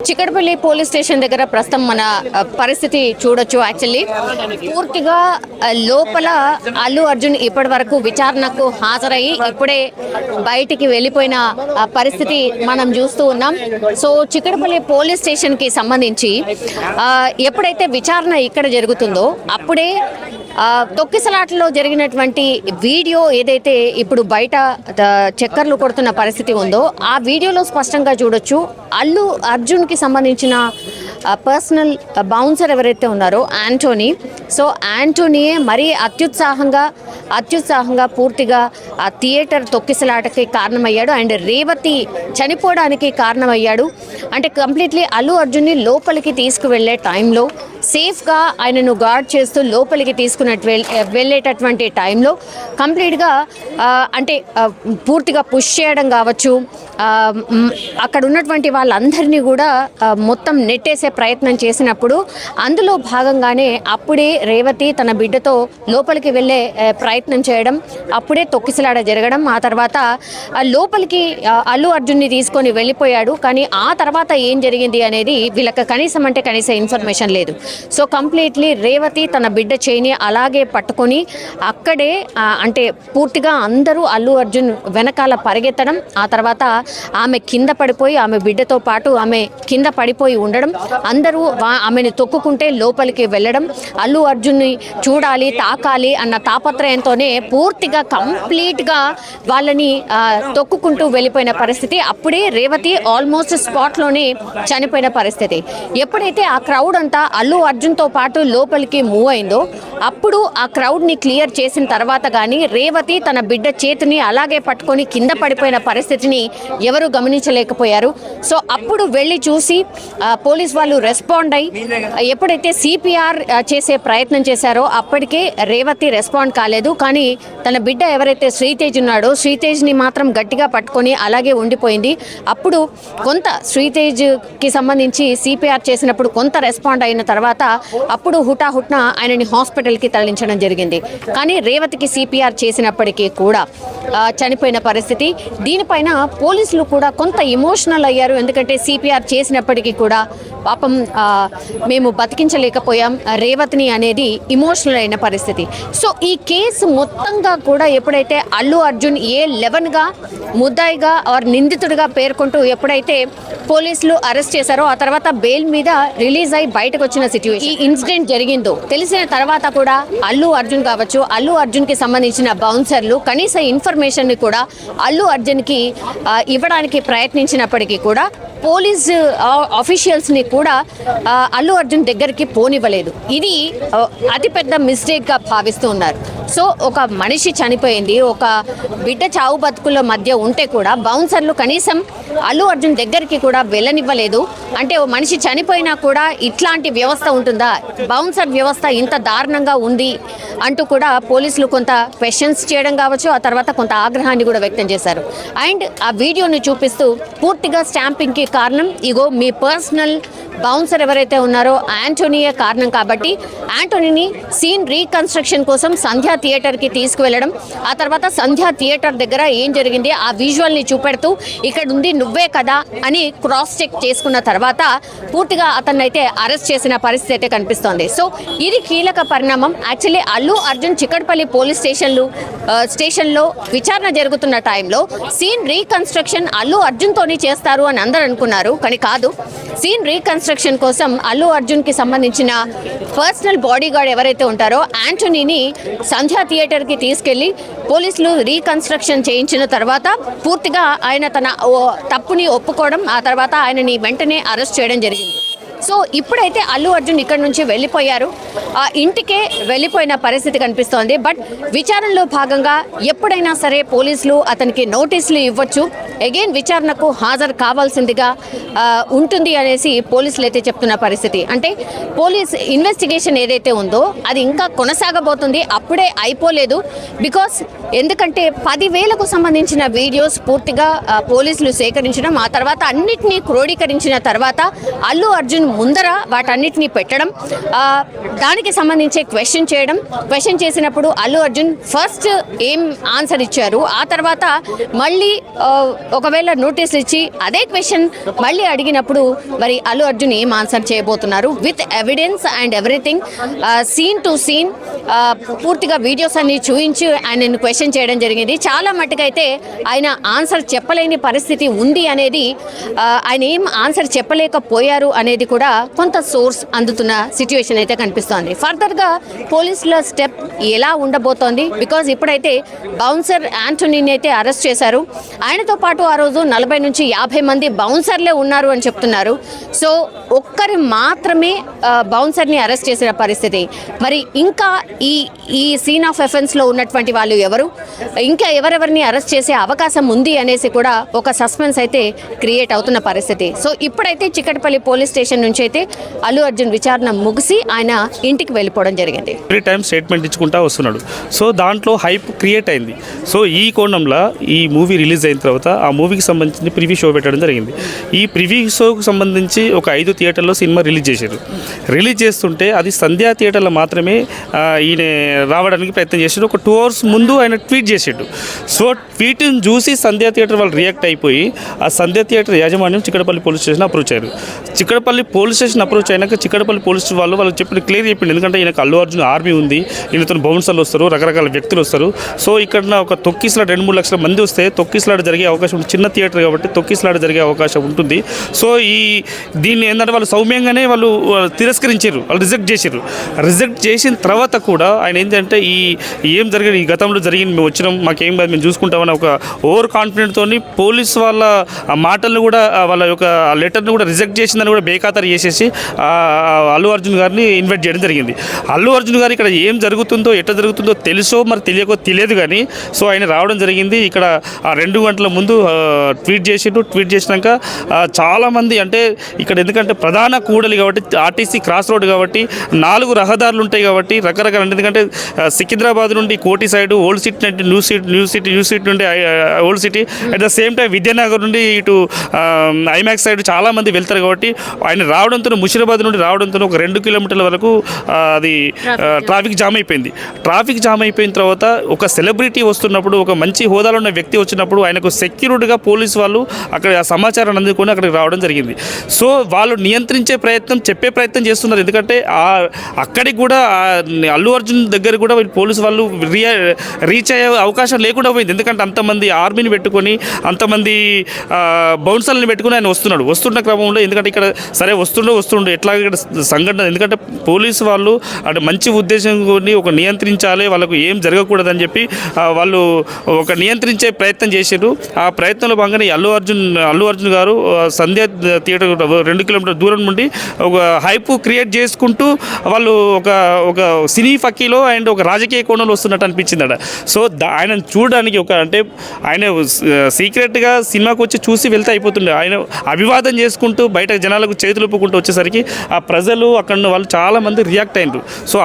Chikkadpally police station దగ్గర ప్రస్తుతం మన పరిస్థితి చూడొచ్చు యాక్చువల్లీ. పూర్తిగా లోపల అల్లు అర్జున్ ఇప్పటి వరకు విచారణకు హాజరయ్యి ఇప్పుడే బయటికి వెళ్ళిపోయిన ఆ, పరిస్థితి మనం చూస్తూ ఉన్నాం. సో చిక్కడపల్లి పోలీస్ స్టేషన్కి సంబంధించి ఎప్పుడైతే విచారణ ఇక్కడ జరుగుతుందో అప్పుడే తొక్కిసలాటలో జరిగినటువంటి వీడియో ఏదైతే ఇప్పుడు బయట చక్కర్లు కొడుతున్న పరిస్థితి ఉందో ఆ వీడియోలో స్పష్టంగా చూడొచ్చు. అల్లు అర్జున్కి సంబంధించిన పర్సనల్ బౌన్సర్ ఎవరైతే ఉన్నారో యాంటోనీ సో యాంటోనీయే మరీ అత్యుత్సాహంగా అత్యుత్సాహంగా పూర్తిగా ఆ థియేటర్ తొక్కిసలాటకి కారణమయ్యాడు. అండ్ రేవతి చనిపోవడానికి కారణమయ్యాడు. అంటే కంప్లీట్లీ అల్లు అర్జున్ని లోపలికి తీసుకువెళ్ళే టైంలో సేఫ్గా ఆయనను గార్డ్ చేస్తూ లోపలికి తీసుకున్నట్టు వెళ్ళేటటువంటి టైంలో కంప్లీట్గా అంటే పూర్తిగా పుష్ చేయడం కావచ్చు అక్కడ ఉన్నటువంటి వాళ్ళందరినీ కూడా మొత్తం నెట్టేసే ప్రయత్నం చేసినప్పుడు అందులో భాగంగానే అప్పుడే రేవతి తన బిడ్డతో లోపలికి వెళ్ళే ప్రయత్నం చేయడం అప్పుడే తొక్కిసలాడ జరగడం ఆ తర్వాత లోపలికి అల్లు అర్జున్ని తీసుకొని వెళ్ళిపోయాడు కానీ ఆ తర్వాత ఏం జరిగింది అనేది వీళ్ళకి కనీసం అంటే కనీసం ఇన్ఫర్మేషన్ లేదు. సో కంప్లీట్లీ రేవతి తన బిడ్డ చేయిని అలాగే పట్టుకొని అక్కడే అంటే పూర్తిగా అందరూ అల్లు అర్జున్ వెనకాల పరిగెత్తడం ఆ తర్వాత ఆమె కింద పడిపోయి ఆమె బిడ్డతో పాటు ఆమె కింద పడిపోయి ఉండడం అందరూ ఆమెను తొక్కుకుంటే లోపలికి వెళ్ళడం అల్లు అర్జున్ని చూడాలి తాకాలి అన్న తాపత్రయంతోనే పూర్తిగా కంప్లీట్గా వాళ్ళని తొక్కుకుంటూ వెళ్ళిపోయిన పరిస్థితి. అప్పుడే రేవతి ఆల్మోస్ట్ స్పాట్లోనే చనిపోయిన పరిస్థితి. ఎప్పుడైతే ఆ క్రౌడ్ అంతా అల్లు అర్జున్తో పాటు లోపలికి మూవ్ అయిందో అప్పుడు ఆ క్రౌడ్ని క్లియర్ చేసిన తర్వాత కానీ రేవతి తన బిడ్డ చేతిని అలాగే పట్టుకొని కింద పడిపోయిన పరిస్థితిని ఎవరు గమనించలేకపోయారు. సో అప్పుడు వెళ్ళి చూసి పోలీస్ వాళ్ళు రెస్పాండ్ అయ్యి ఎప్పుడైతే సిపిఆర్ చేసే ప్రయత్నం చేశారో అప్పటికే రేవతి రెస్పాండ్ కాలేదు. కానీ తన బిడ్డ ఎవరైతే శ్రీతేజ్ ఉన్నాడో శ్రీతేజ్ని మాత్రం గట్టిగా పట్టుకొని అలాగే ఉండిపోయింది. అప్పుడు కొంత శ్రీతేజ్కి సంబంధించి సిపిఆర్ చేసినప్పుడు కొంత రెస్పాండ్ అయిన తర్వాత అప్పుడు హుటాహుట్న ఆయనని హాస్పిటల్కి తరలించడం జరిగింది. కానీ రేవతికి సిపిఆర్ చేసినప్పటికీ కూడా చనిపోయిన పరిస్థితి. దీనిపైన పోలీసులు కూడా కొంత ఇమోషనల్ అయ్యారు. ఎందుకంటే సిపిఆర్ చేసినప్పటికీ కూడా పాపం మేము బతికించలేకపోయాం. రేవతిని అనేది ఇమోషనల్ అయిన పరిస్థితి. సో ఈ కేసు మొత్తంగా కూడా ఎప్పుడైతే అల్లు అర్జున్ ఏ లెవెన్గా ముద్దాయిగా ఆర్ నిందితుడిగా పేర్కొంటూ ఎప్పుడైతే పోలీసులు అరెస్ట్ చేశారో ఆ తర్వాత బెయిల్ మీద రిలీజ్ అయి బయటకు వచ్చిన సిచ్యువేషన్ ఈ ఇన్సిడెంట్ జరిగిందో తెలిసిన తర్వాత కూడా అల్లు అర్జున్ కావచ్చు అల్లు అర్జున్కి సంబంధించిన బౌన్సర్లు కనీస ఇన్ఫర్మేషన్ని కూడా అల్లు అర్జున్కి ఇవ్వడానికి ప్రయత్నించినప్పటికీ కూడా పోలీస్ ఆఫీషియల్స్ని కూడా అల్లు అర్జున్ దగ్గరికి పోనివ్వలేదు. ఇది అతిపెద్ద మిస్టేక్గా భావిస్తూ ఉన్నారు. సో ఒక మనిషి చనిపోయింది ఒక బిడ్డ చావు బతుకుల మధ్య ఉంటే కూడా బౌన్సర్లు కనీసం అల్లు అర్జున్ దగ్గరికి కూడా వెళ్ళనివ్వలేదు. అంటే ఓ మనిషి చనిపోయినా కూడా ఇట్లాంటి వ్యవస్థ ఉంటుందా? బౌన్సర్ వ్యవస్థ ఇంత దారుణంగా ఉంది అంటూ కూడా పోలీసులు కొంత క్వశ్చన్స్ చేయడం కావచ్చు ఆ తర్వాత కొంత ఆగ్రహాన్ని కూడా వ్యక్తం చేశారు. అండ్ ఆ వీడియోని చూపిస్తూ పూర్తిగా స్టాంపింగ్కి కారణం ఇగో మీ పర్సనల్ బౌన్సర్ ఎవరైతే ఉన్నారో యాంటోనీయే కారణం కాబట్టి యాంటోనీని సీన్ రీకన్స్ట్రక్షన్ కోసం సంధ్యా థియేటర్కి తీసుకువెళ్ళడం. ఆ తర్వాత సంధ్యా థియేటర్ దగ్గర ఏం జరిగింది? ఆ విజువల్ని చూపెడుతూ ఇక్కడ ఉంది నువ్వే కదా అని క్రాస్ చెక్ చేసుకున్న తర్వాత పూర్తిగా అతన్ని అయితే అరెస్ట్ చేసిన పరిస్థితి అయితే కనిపిస్తోంది. సో ఇది కీలక పరిణామం. యాక్చువల్లీ అల్లు అర్జున్ చిక్కడపల్లి పోలీస్ స్టేషన్లు స్టేషన్లో విచారణ జరుగుతున్న టైంలో సీన్ రీకన్స్ట్రక్షన్ అల్లు అర్జున్తోనే చేస్తారు అని అందరూ అనుకున్నారు. కానీ కాదు సీన్ రీకన్స్ట్రక్షన్ కోసం అల్లు అర్జున్కి సంబంధించిన పర్సనల్ బాడీ గార్డ్ ఎవరైతే ఉంటారో యాంటోనీని సంధ్య థియేటర్కి తీసుకెళ్ళి పోలీసులు రీకన్స్ట్రక్షన్ చేయించిన తర్వాత పూర్తిగా ఆయన తన ఓ తప్పుని ఒప్పుకోవడం ఆ తర్వాత ఆయనని వెంటనే అరెస్ట్ చేయడం జరిగింది. సో ఇప్పుడైతే అల్లు అర్జున్ ఇక్కడ నుంచి వెళ్ళిపోయారు. ఆ ఇంటికే వెళ్ళిపోయిన పరిస్థితి కనిపిస్తోంది. బట్ విచారణలో భాగంగా ఎప్పుడైనా సరే పోలీసులు అతనికి నోటీసులు ఇవ్వచ్చు. అగైన్ విచారణకు హాజరు కావాల్సిందిగా ఉంటుంది అనేసి పోలీసులు అయితే చెప్తున్న పరిస్థితి. అంటే పోలీస్ ఇన్వెస్టిగేషన్ ఏదైతే ఉందో అది ఇంకా కొనసాగబోతుంది. అప్పుడే అయిపోలేదు. బికాస్ ఎందుకంటే పదివేలకు సంబంధించిన వీడియోస్ పూర్తిగా పోలీసులు సేకరించడం ఆ తర్వాత అన్నిటినీ క్రోడీకరించిన తర్వాత అల్లు అర్జున్ ముందర వాటన్నిటిని పెట్టడం దానికి సంబంధించి క్వశ్చన్ చేయడం. క్వశ్చన్ చేసినప్పుడు అల్లు అర్జున్ ఫస్ట్ ఏం ఆన్సర్ ఇచ్చారు? ఆ తర్వాత మళ్ళీ ఒకవేళ నోటీస్ ఇచ్చి అదే క్వశ్చన్ మళ్ళీ అడిగినప్పుడు మరి అల్లు అర్జున్ ఏం ఆన్సర్ చేయబోతున్నారు? With evidence and everything scene to scene పూర్తిగా వీడియోస్ అన్ని చూపించి ఆయనను క్వశ్చన్ చేయడం జరిగింది. చాలా మట్టుకైతే ఆయన ఆన్సర్ చెప్పలేని పరిస్థితి ఉంది అనేది ఆయన ఏం ఆన్సర్ చెప్పలేకపోయారు అనేది కూడా కొంత సోర్స్ అందుతున్న సిచ్యువేషన్ అయితే కనిపిస్తోంది. ఫర్దర్గా పోలీసుల స్టెప్ ఎలా ఉండబోతోంది? బికాజ్ ఇప్పుడైతే బౌన్సర్ యాంటోనీని అయితే అరెస్ట్ చేశారు. ఆయనతో పాటు ఆ రోజు నలభై నుంచి యాభై మంది బౌన్సర్లే ఉన్నారు అని చెప్తున్నారు. సో ఒక్కరు మాత్రమే బౌన్సర్ని అరెస్ట్ చేసిన పరిస్థితి. మరి ఇంకా ఈ ఈ సీన్ ఆఫ్ ఎఫెన్స్లో ఉన్నటువంటి వాళ్ళు ఎవరు? ఇంకా ఎవరెవరిని అరెస్ట్ చేసే అవకాశం ఉంది అనేసి కూడా ఒక సస్పెన్స్ అయితే క్రియేట్ అవుతున్న పరిస్థితి. సో ఇప్పుడైతే చిక్కటపల్లి పోలీస్ స్టేషన్ నుంచి అయితే అల్లు అర్జున్ విచారణ ముగిసి ఆయన ఇంటికి వెళ్ళిపోవడం జరిగింది. ఎవ్రీ టైం స్టేట్మెంట్ ఇచ్చుకుంటా వస్తున్నాడు. సో దాంట్లో హైప్ క్రియేట్ అయింది. సో ఈ కోణంలో ఈ మూవీ రిలీజ్ అయిన తర్వాత ఆ మూవీకి సంబంధించి ప్రివ్యూ షో పెట్టడం జరిగింది. ఈ ప్రివ్యూ షోకు సంబంధించి ఒక ఐదు థియేటర్లో సినిమా రిలీజ్ చేశారు. రిలీజ్ చేస్తుంటే అది సంధ్యా థియేటర్లో మాత్రమే ఈయన రావడానికి ప్రయత్నం చేశాడు. ఒక టూ అవర్స్ ముందు ఆయన ట్వీట్ చేసాడు సో ట్వీట్ని చూసి సంధ్యా థియేటర్ వాళ్ళు రియాక్ట్ అయిపోయి ఆ సంధ్యా థియేటర్ యాజమాన్యం చిక్కడపల్లి పోలీస్ స్టేషన్ అప్రోచ్ అయ్యారు చిక్కడపల్లి పోలీస్ స్టేషన్ అప్రోచ్ అయినాక చిక్కడపల్లి పోలీస్ వాళ్ళు వాళ్ళు చెప్పిన క్లియర్ చెప్పింది. ఎందుకంటే ఈయనకు అల్లు అర్జున్ ఆర్మీ ఉంది ఈయనతో బౌన్సర్లు వస్తారు రకరకాల వ్యక్తులు వస్తారు. సో ఇక్కడ ఒక తొక్కిసలాట రెండు మూడు లక్షల మంది వస్తే తొక్కిసలాట జరిగే అవకాశం ఉంటుంది. చిన్న థియేటర్ కాబట్టి తొక్కిసలాట జరిగే అవకాశం ఉంటుంది. సో ఈ దీన్ని ఏంటంటే వాళ్ళు సౌమ్యంగానే వాళ్ళు తిరస్కరించారు వాళ్ళు రిజెక్ట్ చేశారు. రిజెక్ట్ చేసిన తర్వాత కూడా ఆయన ఏంటంటే ఈ ఏం జరిగింది ఈ గతంలో జరిగింది మేము వచ్చినాం మాకేం కాదు మేము చూసుకుంటామని ఒక ఓవర్ కాన్ఫిడెంట్తో పోలీస్ వాళ్ళ ఆ మాటలను కూడా వాళ్ళ యొక్క లెటర్ను లెటర్ని కూడా రిజెక్ట్ చేసిందని కూడా బేఖాతరు చేసేసి అల్లు అర్జున్ గారిని ఇన్వైట్ చేయడం జరిగింది. అల్లు అర్జున్ గారు ఇక్కడ ఏం జరుగుతుందో ఎట్లా జరుగుతుందో తెలుసో మరి తెలియకో తెలియదు కానీ సో ఆయన రావడం జరిగింది. ఇక్కడ ఆ రెండు గంటల ముందు ట్వీట్ చేసిండు. ట్వీట్ చేసినాక చాలామంది అంటే ఇక్కడ ఎందుకంటే ప్రధాన కూడలి కాబట్టి ఆర్టీసీ క్రాస్ రోడ్ కాబట్టి నాలుగు రహదారులు ఉంటాయి కాబట్టి రకరకాల ఎందుకంటే సికింద్రాబాద్ నుండి కోటి సైడ్ ఓల్డ్ సిటీ నుండి new city new city new city నుండి old city at the same time Vidyanagar నుండి ఇటు ఐమాక్స్ సైడ్ చాలా మంది వెళ్తారు కాబట్టి ఆయన రావడంతో ముషిరాబాద్ నుండి రావడంతో ఒక రెండు కిలోమీటర్ల వరకు అది ట్రాఫిక్ జామ్ అయిపోయింది. ట్రాఫిక్ జామ్ అయిపోయిన తర్వాత ఒక సెలబ్రిటీ వస్తున్నప్పుడు ఒక మంచి హోదాలో ఉన్న వ్యక్తి వచ్చినప్పుడు ఆయనకు సెక్యూరిటీగా పోలీస్ వాళ్ళు అక్కడ ఆ సమాచారాన్ని అందుకొని అక్కడికి రావడం జరిగింది. సో వాళ్ళు నియంత్రించే ప్రయత్నం చెప్పే ప్రయత్నం చేస్తున్నారు. ఎందుకంటే ఆ అక్కడికి కూడా అల్లు అర్జున్ దగ్గర కూడా పోలీసు వాళ్ళు రియా రీచ్ అయ్యే అవకాశం లేకుండా పోయింది. ఎందుకంటే అంతమంది ఆర్మీని పెట్టుకొని అంతమంది బౌన్సర్లను పెట్టుకొని ఆయన వస్తున్నాడు. వస్తున్న క్రమంలో ఎందుకంటే ఇక్కడ సరే వస్తుండే వస్తుండే. ఎట్లా ఇక్కడ సంఘటన? ఎందుకంటే పోలీసు వాళ్ళు అటు మంచి ఉద్దేశం కొని ఒక నియంత్రించాలి వాళ్ళకు ఏం జరగకూడదని చెప్పి వాళ్ళు ఒక నియంత్రించే ప్రయత్నం చేశారు ఆ ప్రయత్నంలో భాగంగానే అల్లు అర్జున్ అల్లు అర్జున్ గారు సంధ్య థియేటర్ రెండు కిలోమీటర్ దూరం నుండి ఒక హైప్ క్రియేట్ చేసుకుంటూ వాళ్ళు ఒక ఒక సినీ ఫక్కీలో అండ్ ఒక రాజకీయ కోణంలో వస్తున్నట్టు అనిపించింది అట సో ఆయన ఆయనను చూడడానికి ఒక అంటే ఆయన సీక్రెట్గా సినిమాకి వచ్చి చూసి వెళ్తే అయిపోతుండే. ఆయన అభివాదం చేసుకుంటూ బయట జనాలకు చేతులు ఒప్పుకుంటూ వచ్చేసరికి ఆ ప్రజలు అక్కడ వాళ్ళు చాలా మంది రియాక్ట్ అయినారు సో